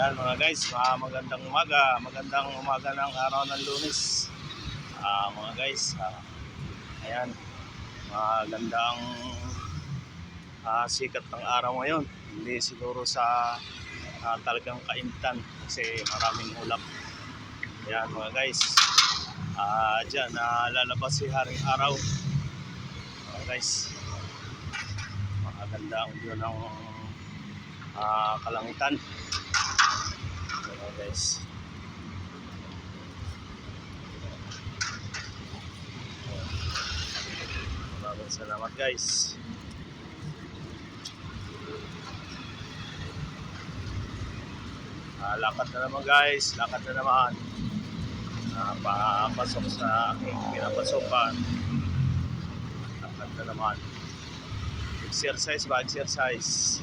Ayan mga guys, ah, magandang umaga, magandang umaga ng araw ng lunes. Ah, mga guys, ah, ayan, magandang ah, sikat ng araw ngayon. Hindi siguro sa ah, talagang kaintan kasi maraming ulap. Ayan mga guys, ah, dyan ah, lalabas si Haring Araw. Mga guys, maganda ang view ng ah, kalangitan. Ayan guys. Maraming salamat guys. Ah, lakad na naman guys, lakad na naman. Ah, papasok sa aking pinapasokan. Lakad na naman. Exercise ba? Exercise.